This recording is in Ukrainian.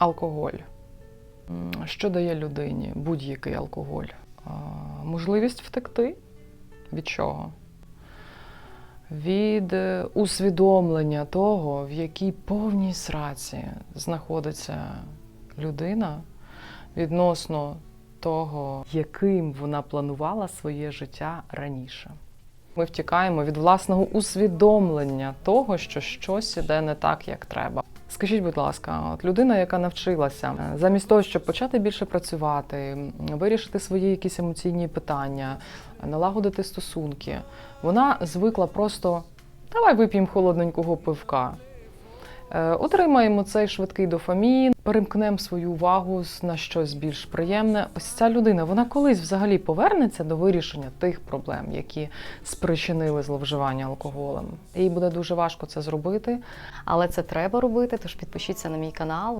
Алкоголь. Що дає людині будь-який алкоголь? Можливість втекти від чого? Від е, усвідомлення того, в якій повній сраці знаходиться людина відносно того, яким вона планувала своє життя раніше. Ми втікаємо від власного усвідомлення того, що щось іде не так, як треба. Скажіть, будь ласка, от людина, яка навчилася, е, замість того, щоб почати більше працювати, вирішити свої якісь емоційні питання, налагодити стосунки, вона звикла просто давай вип'ємо холодненького пивка. Е, Отримаємо цей швидкий дофамін, перемкнемо свою увагу на щось більш приємне. Ось ця людина, вона колись взагалі повернеться до вирішення тих проблем, які спричинили зловживання алкоголем. Їй буде дуже важко це зробити. Але це треба робити, тож підпишіться на мій канал.